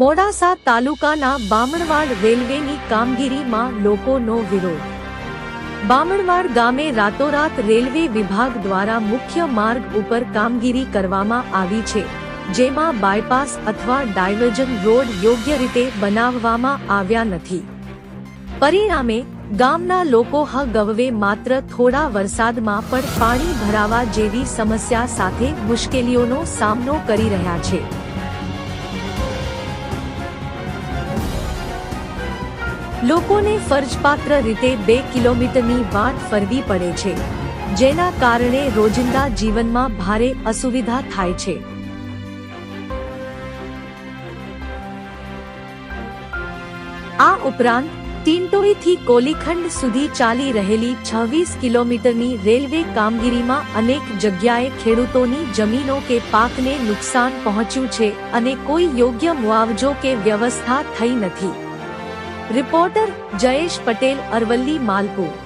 મોડાસા તાલુકાના બામણવાડ રેલવેની કામગીરીમાં લોકોનો વિરોધ. બામણવાડ ગામે રાતોરાત રેલવે વિભાગ દ્વારા મુખ્ય માર્ગ ઉપર કામગીરી કરવામાં આવી છે, જેમાં બાયપાસ અથવા ડાયવર્જન રોડ યોગ્ય રીતે બનાવવામાં આવ્યા નથી. પરિણામે, ગામના લોકો હગવે માત્ર થોડા વરસાદમાં પણ પાણી ભરાવા જેવી સમસ્યા સાથે મુશ્કેલીઓનો સામનો કરી રહ્યા છે. લોકોને ફરજપાત્ર રીતે બે કિલોમીટરની વાટ ફરવી પડે છે, જેના કારણે રોજિંદા જીવનમાં ભારે અસુવિધા થાય છે. આ ઉપરાંત ટીંટોઈથી કોલીખંડ સુધી ચાલી રહેલી છવ્વીસ કિલોમીટરની રેલવે કામગીરીમાં અનેક જગ્યાએ ખેડૂતોની જમીનો કે પાકને નુકસાન પહોંચ્યું છે અને કોઈ યોગ્ય મુઆવજો કે વ્યવસ્થા થઈ નથી. રિપોર્ટર જયેશ પટેલ અરવલ્લી માલપુર